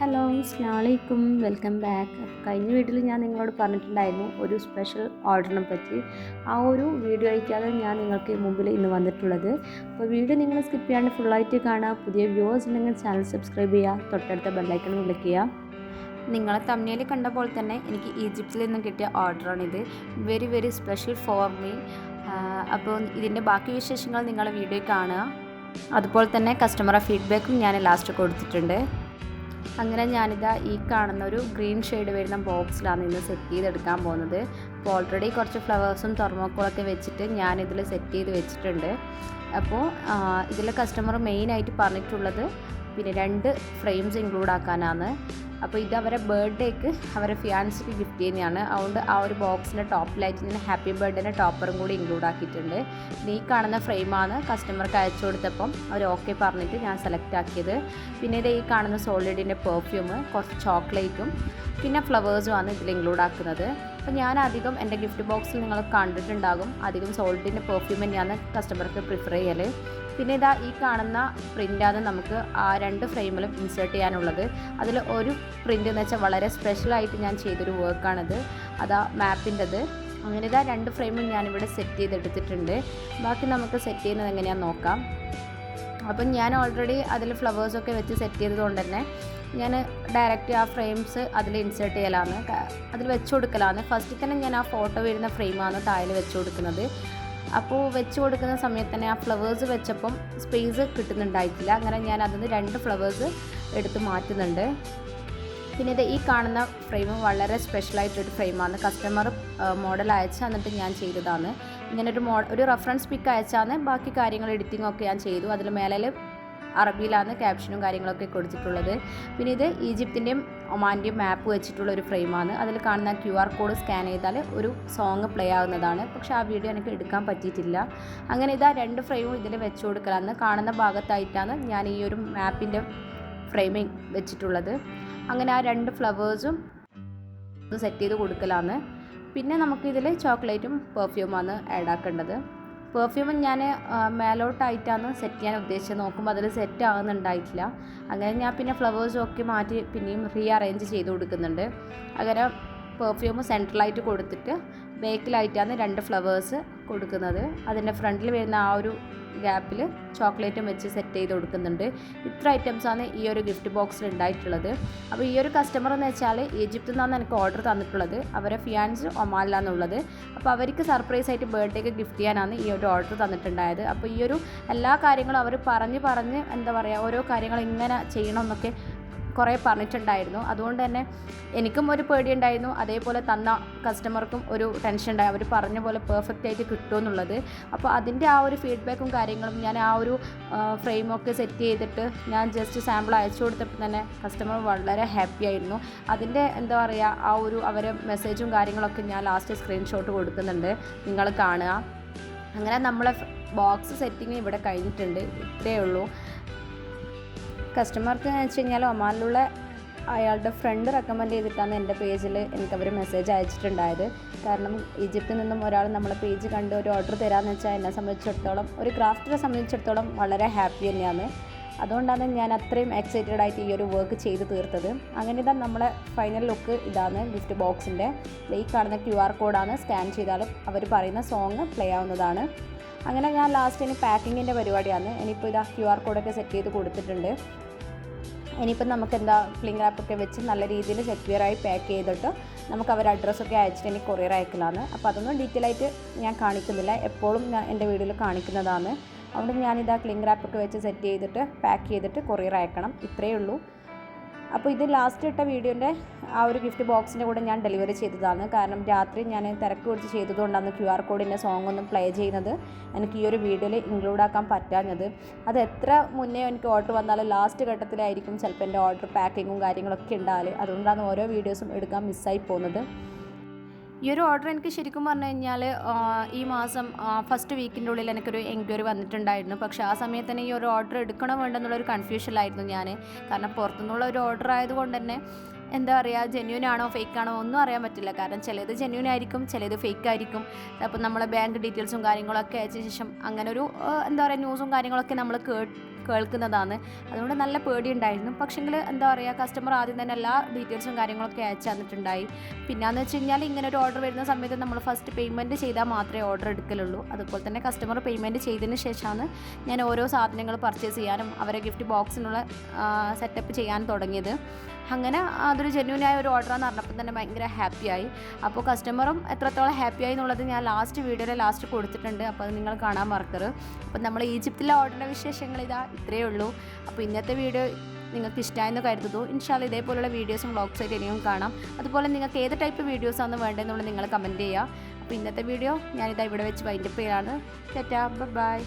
Hello അസ്ലാമലൈക്കും welcome back. കഴിഞ്ഞ വീട്ടിൽ ഞാൻ നിങ്ങളോട് പറഞ്ഞിട്ടുണ്ടായിരുന്നു ഒരു സ്പെഷ്യൽ ഓർഡറിനെ പറ്റി. ആ ഒരു വീഡിയോ അയക്കാതെ ഞാൻ നിങ്ങൾക്ക് മുമ്പിൽ ഇന്ന് വന്നിട്ടുള്ളത്. അപ്പോൾ വീഡിയോ നിങ്ങൾ സ്കിപ്പ് ചെയ്യാണ്ട് ഫുള്ളായിട്ട് കാണുക. പുതിയ വ്യൂവേഴ്സ് ഉണ്ടെങ്കിൽ ചാനൽ സബ്സ്ക്രൈബ് ചെയ്യുക. തൊട്ടടുത്ത ബെല്ലൈക്കൺ ചെയ്യുക. നിങ്ങളെ തമ്മിൽ കണ്ട പോലെ തന്നെ എനിക്ക് ഈജിപ്തിൽ നിന്ന് കിട്ടിയ ഓർഡറാണിത് very very special for me അപ്പോൾ ഇതിന്റെ ബാക്കി വിശേഷങ്ങൾ നിങ്ങളെ വീഡിയോ കാണുക. അതുപോലെ തന്നെ കസ്റ്റമറെ ഫീഡ്ബാക്കും ഞാൻ ലാസ്റ്റ് കൊടുത്തിട്ടുണ്ട്. അങ്ങനെ ഞാനിതാ ഈ കാണുന്ന ഒരു ഗ്രീൻ ഷെയ്ഡ് വരുന്ന ബോക്സിലാണ് ഇന്ന് സെറ്റ് ചെയ്തെടുക്കാൻ പോകുന്നത്. അപ്പോൾ ഓൾറെഡി കുറച്ച് ഫ്ലവേഴ്സും തെർമോക്കോളൊക്കെ വെച്ചിട്ട് ഞാനിതിൽ സെറ്റ് ചെയ്ത് വെച്ചിട്ടുണ്ട്. അപ്പോൾ ഇതിൽ കസ്റ്റമർ മെയിനായിട്ട് പറഞ്ഞിട്ടുള്ളത് പിന്നെ രണ്ട് ഫ്രെയിംസ് ഇൻക്ലൂഡ് ആക്കാനാണ്. അപ്പോൾ ഇത് അവരെ ബർത്ത്ഡേക്ക് അവരെ ഫിയാൻസിക്ക് ഗിഫ്റ്റ് ചെയ്യുന്നതാണ്. അതുകൊണ്ട് ആ ഒരു ബോക്സിന്റെ ടോപ്പിലായിട്ട് ഇങ്ങനെ ഹാപ്പി ബർത്ത്ഡേന്റെ ടോപ്പറും കൂടി ഇൻക്ലൂഡ് ആക്കിയിട്ടുണ്ട്. നീ കാണുന്ന ഫ്രെയിമാണ് കസ്റ്റമർക്ക് അയച്ചു കൊടുത്തപ്പം അവർ ഓക്കെ പറഞ്ഞിട്ട് ഞാൻ സെലക്ട് ആക്കിയത്. പിന്നെ ഈ കാണുന്ന സോളിഡിന്റെ പെർഫ്യൂം കുറച്ച് ചോക്ലേറ്റും പിന്നെ ഫ്ലവേഴ്സും ആണ് ഇതിൽ ഇൻക്ലൂഡ് ആക്കുന്നത്. അപ്പോൾ ഞാൻ അധികം എന്റെ ഗിഫ്റ്റ് ബോക്സിൽ നിങ്ങൾ കണ്ടിട്ടുണ്ടാകും. അധികം സോൾഡിന്റെ പെർഫ്യൂം തന്നെയാണ് കസ്റ്റമർക്ക് പ്രിഫർ ചെയ്യൽ പിന്നെ ഇതാ ഈ കാണുന്ന പ്രിന്റാണ് നമുക്ക് ആ രണ്ട് ഫ്രെയിമിലും ഇൻസേർട്ട് ചെയ്യാനുള്ളത്. അതിൽ ഒരു പ്രിന്റ് എന്ന് വെച്ചാൽ വളരെ സ്പെഷ്യലായിട്ട് ഞാൻ ചെയ്തൊരു വർക്കാണത് അതാ മാപ്പിന്റെത് അങ്ങനെ ഇതാ രണ്ട് ഫ്രെയിമും ഞാനിവിടെ സെറ്റ് ചെയ്തെടുത്തിട്ടുണ്ട്. ബാക്കി നമുക്ക് സെറ്റ് ചെയ്യുന്നത് എങ്ങനെയാണെന്ന് നോക്കാം. അപ്പം ഞാൻ ഓൾറെഡി അതിൽ ഫ്ലവേഴ്സൊക്കെ വെച്ച് സെറ്റ് ചെയ്തതുകൊണ്ട് തന്നെ ഞാൻ ഡയറക്റ്റ് ആ ഫ്രെയിംസ് അതിൽ ഇൻസേർട്ട് ചെയ്യലാണ് അതിൽ വെച്ച് കൊടുക്കലാണ് ഫസ്റ്റിൽ തന്നെ ഞാൻ ആ ഫോട്ടോ വരുന്ന ഫ്രെയിമാണ് താഴെ വെച്ച് കൊടുക്കുന്നത്. അപ്പോൾ വെച്ച് കൊടുക്കുന്ന സമയത്ത് തന്നെ ആ ഫ്ലവേഴ്സ് വെച്ചപ്പം സ്പേസ് കിട്ടുന്നുണ്ടായിട്ടില്ല. അങ്ങനെ ഞാൻ അതിൽ നിന്ന് രണ്ട് ഫ്ലവേഴ്സ് എടുത്ത് മാറ്റുന്നുണ്ട്. പിന്നെ ഇത് ഈ കാണുന്ന ഫ്രെയിം വളരെ സ്പെഷ്യലായിട്ടൊരു ഫ്രെയിമാണ് കസ്റ്റമർ മോഡൽ അയച്ച് എന്നിട്ട് ഞാൻ ചെയ്തതാണ്. ഇങ്ങനെ ഒരു മോ ഒരു റെഫറൻസ് പിക്ക് അയച്ചാണ്. ബാക്കി കാര്യങ്ങൾ എഡിറ്റിംഗ് ഒക്കെ ഞാൻ ചെയ്തു. അതിൽ മേലെ അറബിയിലാണ് ക്യാപ്ഷനും കാര്യങ്ങളൊക്കെ കൊടുത്തിട്ടുള്ളത്. പിന്നെ ഇത് ഈജിപ്തിന്റെയും ഒമാന്റെയും മാപ്പ് വെച്ചിട്ടുള്ള ഒരു ഫ്രെയിമാണ് അതിൽ കാണുന്ന ക്യു ആർ കോഡ് സ്കാൻ ചെയ്താൽ ഒരു സോങ് പ്ലേ ആവുന്നതാണ്. പക്ഷേ ആ വീഡിയോ എനിക്ക് എടുക്കാൻ പറ്റിയിട്ടില്ല. അങ്ങനെ ഇതാ രണ്ട് ഫ്രെയിമും ഇതിൽ വെച്ച് കൊടുക്കലാണ് കാണുന്ന ഭാഗത്തായിട്ടാണ് ഞാൻ ഈ ഒരു മാപ്പിന്റെ ഫ്രെയിമിങ് വെച്ചിട്ടുള്ളത്. അങ്ങനെ ആ രണ്ട് ഫ്ലവേഴ്സും സെറ്റ് ചെയ്ത് കൊടുക്കലാണ് പിന്നെ നമുക്കിതിൽ ചോക്ലേറ്റും പെർഫ്യൂമാണ് ആഡ് ആക്കേണ്ടത്. പെർഫ്യൂം ഞാൻ മേലോട്ടായിട്ടാണ് സെറ്റ് ചെയ്യാൻ ഉദ്ദേശിച്ചത്. നോക്കുമ്പോൾ അതിൽ സെറ്റ് ആകുന്നുണ്ടായിട്ടില്ല അങ്ങനെ ഞാൻ പിന്നെ ഫ്ലവേഴ്സും ഒക്കെ മാറ്റി പിന്നെയും റീ അറേഞ്ച് ചെയ്ത് കൊടുക്കുന്നുണ്ട്. അങ്ങനെ പെർഫ്യൂം സെൻട്രലായിട്ട് കൊടുത്തിട്ട് ബേക്കിലായിട്ടാണ് രണ്ട് ഫ്ലവേഴ്സ് കൊടുക്കുന്നത്. അതിന്റെ ഫ്രണ്ടിൽ വരുന്ന ആ ഒരു ഗ്യാപ്പിൽ ചോക്ലേറ്റും വെച്ച് സെറ്റ് ചെയ്ത് കൊടുക്കുന്നുണ്ട്. ഇത്ര ഐറ്റംസാണ് ഈ ഒരു ഗിഫ്റ്റ് ബോക്സിൽ ഉണ്ടായിട്ടുള്ളത്. അപ്പോൾ ഈ ഒരു കസ്റ്റമർ എന്ന് വെച്ചാൽ ഈജിപ്തിൽ നിന്നാണ് എനിക്ക് ഓർഡർ തന്നിട്ടുള്ളത്. അവരെ ഫിയാൻസ് ഒമാനിലാണെന്നുള്ളത് അപ്പോൾ അവർക്ക് സർപ്രൈസ് ആയിട്ട് ബർത്ത്ഡേക്ക് ഗിഫ്റ്റ് ചെയ്യാനാണ് ഈ ഒരു ഓർഡർ തന്നിട്ടുണ്ടായത്. അപ്പോൾ ഈ ഒരു എല്ലാ കാര്യങ്ങളും അവർ പറഞ്ഞ് പറഞ്ഞ് എന്താ പറയുക ഓരോ കാര്യങ്ങൾ ഇങ്ങനെ ചെയ്യണമെന്നൊക്കെ കുറേ പറഞ്ഞിട്ടുണ്ടായിരുന്നു. അതുകൊണ്ട് തന്നെ എനിക്കും ഒരു പേടി ഉണ്ടായിരുന്നു അതേപോലെ തന്ന കസ്റ്റമർക്കും ഒരു ടെൻഷൻ ഉണ്ടായി. അവർ പറഞ്ഞ പോലെ പെർഫെക്റ്റ് ആയിട്ട് കിട്ടുമെന്നുള്ളത്. അപ്പോൾ അതിന്റെ ആ ഒരു ഫീഡ്ബാക്കും കാര്യങ്ങളും ഞാൻ ആ ഒരു ഫ്രെയിമൊക്കെ സെറ്റ് ചെയ്തിട്ട് ഞാൻ ജസ്റ്റ് സാമ്പിൾ അയച്ചു കൊടുത്തപ്പോൾ തന്നെ കസ്റ്റമർ വളരെ ഹാപ്പി ആയിരുന്നു. അതിന്റെ എന്താ പറയുക ആ ഒരു അവരെ മെസ്സേജും കാര്യങ്ങളൊക്കെ ഞാൻ ലാസ്റ്റ് സ്ക്രീൻഷോട്ട് കൊടുക്കുന്നുണ്ട്. നിങ്ങൾ കാണുക. അങ്ങനെ നമ്മളെ ബോക്സ് സെറ്റിംഗ് ഇവിടെ കഴിഞ്ഞിട്ടുണ്ട്. ഇത്രയേ ഉള്ളൂ. കസ്റ്റമർക്ക് വെച്ച് കഴിഞ്ഞാൽ ഒമാനിലുള്ള അയാളുടെ ഫ്രണ്ട് റെക്കമെൻഡ് ചെയ്തിട്ടാണ് എന്റെ പേജിൽ എനിക്കവർ മെസ്സേജ് അയച്ചിട്ടുണ്ടായത്. കാരണം ഈജിപ്തിൽ നിന്നും ഒരാൾ നമ്മളെ പേജ് കണ്ട് ഒരു ഓർഡർ തരാമെന്ന് വെച്ചാൽ എന്നെ സംബന്ധിച്ചിടത്തോളം ഒരു ക്രാഫ്റ്റിനെ സംബന്ധിച്ചിടത്തോളം വളരെ ഹാപ്പി തന്നെയാണ്. അതുകൊണ്ടാണ് ഞാൻ അത്രയും എക്സൈറ്റഡ് ആയിട്ട് ഈ ഒരു വർക്ക് ചെയ്ത് തീർത്തത്. അങ്ങനെ ഇതാ നമ്മളെ ഫൈനൽ ലുക്ക് ഇതാണ് ഗിഫ്റ്റ് ബോക്സിന്റെ ഈ കാണുന്ന ക്യു ആർ കോഡാണ് സ്കാൻ ചെയ്താലും അവർ പറയുന്ന സോങ് പ്ലേ ആവുന്നതാണ്. അങ്ങനെ ഞാൻ ലാസ്റ്റ് ഇനി പാക്കിങ്ങിന്റെ പരിപാടിയാണ്. ഇനിയിപ്പോൾ ഇതാ ക്യു ആർ കോഡൊക്കെ സെറ്റ് ചെയ്ത് കൊടുത്തിട്ടുണ്ട്. ഇനിയിപ്പം നമുക്ക് എന്താ ക്ലിംഗ് ആപ്പൊക്കെ വെച്ച് നല്ല രീതിയിൽ സെക്യൂറായി പാക്ക് ചെയ്തിട്ട് നമുക്ക് അവർ അഡ്രസ്സൊക്കെ അയച്ചിട്ട് എനിക്ക് കൊറിയർ അയക്കലാണ്. അപ്പോൾ അതൊന്നും ഡീറ്റെയിൽ ആയിട്ട് ഞാൻ കാണിക്കുന്നില്ല. എപ്പോഴും ഞാൻ എന്റെ വീഡിയോയിൽ കാണിക്കുന്നതാണ്. അതുകൊണ്ട് ഞാനിതാ ക്ലിംഗ് റാപ്പൊക്കെ വെച്ച് സെറ്റ് ചെയ്തിട്ട് പാക്ക് ചെയ്തിട്ട് കൊറിയർ അയക്കണം. ഇത്രയേ ഉള്ളൂ. അപ്പോൾ ഇത് ലാസ്റ്റ് ഇട്ട വീഡിയോന്റെ ആ ഒരു ഗിഫ്റ്റ് ബോക്സിന്റെ കൂടെ ഞാൻ ഡെലിവറി ചെയ്തതാണ്. കാരണം രാത്രി ഞാൻ തിരക്ക് പിടിച്ച് ചെയ്തതുകൊണ്ടാണ് ക്യു ആർ കോഡിന്റെ സോങ് ഒന്നും പ്ലേ ചെയ്യുന്നത്. എനിക്ക് ഈ ഒരു വീഡിയോയിൽ ഇൻക്ലൂഡ് ആക്കാൻ പറ്റാഞ്ഞത്. അത് എത്ര മുന്നേ എനിക്ക് ഓർഡർ വന്നാലും ലാസ്റ്റ് ഘട്ടത്തിലായിരിക്കും ചിലപ്പോൾ എന്റെ ഓർഡർ പാക്കിങ്ങും കാര്യങ്ങളൊക്കെ ഉണ്ടാകും അതുകൊണ്ടാണ് ഓരോ വീഡിയോസും എടുക്കാൻ മിസ്സായി പോകുന്നത്. ഈ ഒരു ഓർഡർ എനിക്ക് ശരിക്കും പറഞ്ഞു കഴിഞ്ഞാൽ ഈ മാസം ഫസ്റ്റ് വീക്കിന്റെ ഉള്ളിൽ എനിക്കൊരു എൻക്വയറി വന്നിട്ടുണ്ടായിരുന്നു. പക്ഷേ ആ സമയത്ത് തന്നെ ഈ ഒരു ഓർഡർ എടുക്കണോ വേണ്ടെന്നുള്ളൊരു കൺഫ്യൂഷനിലായിരുന്നു ഞാൻ കാരണം പുറത്തുനിന്നുള്ള ഒരു ഓർഡർ ആയതുകൊണ്ട് തന്നെ എന്താ പറയുക ജെന്യൂൻ ആണോ ഫേക്ക് ആണോ ഒന്നും അറിയാൻ പറ്റില്ല. കാരണം ചിലത് ജെന്യൂൻ ആയിരിക്കും ചിലത് ഫേക്ക് ആയിരിക്കും. അപ്പോൾ നമ്മളെ ബാങ്ക് ഡീറ്റെയിൽസും കാര്യങ്ങളൊക്കെ അയച്ച ശേഷം അങ്ങനെ ഒരു എന്താ പറയുക ന്യൂസും കാര്യങ്ങളൊക്കെ നമ്മൾ കേൾക്കുന്നതാണ്. അതുകൊണ്ട് നല്ല പേടി ഉണ്ടായിരുന്നു പക്ഷേങ്കിൽ എന്താ പറയുക കസ്റ്റമർ ആദ്യം തന്നെ എല്ലാ ഡീറ്റെയിൽസും കാര്യങ്ങളൊക്കെ അയച്ചു തന്നിട്ടുണ്ടായി. പിന്നെയെന്ന് വെച്ച് കഴിഞ്ഞാൽ ഇങ്ങനെ ഒരു ഓർഡർ വരുന്ന സമയത്ത് നമ്മൾ ഫസ്റ്റ് പേയ്മെന്റ് ചെയ്താൽ മാത്രമേ ഓർഡർ എടുക്കലുള്ളൂ. അതുപോലെ തന്നെ കസ്റ്റമർ പേയ്മെന്റ് ചെയ്തതിന് ശേഷമാണ് ഞാൻ ഓരോ സാധനങ്ങൾ പർച്ചേസ് ചെയ്യാനും അവരെ ഗിഫ്റ്റ് ബോക്സിനുള്ള സെറ്റപ്പ് ചെയ്യാൻ തുടങ്ങിയത്. അങ്ങനെ അതൊരു ജെന്യൂനായ ഒരു ഓർഡറാന്ന് പറഞ്ഞപ്പോൾ തന്നെ ഭയങ്കര ഹാപ്പിയായി അപ്പോൾ കസ്റ്റമറും എത്രത്തോളം ഹാപ്പിയായി എന്നുള്ളത് ഞാൻ ലാസ്റ്റ് വീഡിയോയിൽ ലാസ്റ്റ് കൊടുത്തിട്ടുണ്ട്. അപ്പോൾ അത് നിങ്ങൾ കാണാൻ മറക്കരുത്. അപ്പോൾ നമ്മൾ ഈജിപ്തിലെ ഓർഡറിന്റെ വിശേഷങ്ങൾ ഇതാ ഇത്രയേ ഉള്ളൂ. അപ്പോൾ ഇന്നത്തെ വീഡിയോ നിങ്ങൾക്ക് ഇഷ്ടമായെന്ന് കരുതുന്നു. ഇൻഷാൽ ഇതേപോലുള്ള വീഡിയോസും വ്ളോഗ്സായിട്ട് ഇനിയും കാണാം. അതുപോലെ നിങ്ങൾക്ക് ഏത് ടൈപ്പ് വീഡിയോസാണ് വേണ്ടതെന്നുള്ളത് നിങ്ങൾ കമന്റ് ചെയ്യുക. അപ്പോൾ ഇന്നത്തെ വീഡിയോ ഞാനിതാ ഇവിടെ വെച്ച് വൈൻഡപ്പ് ചെയ്യാണ്. ചേട്ടാ ബൈ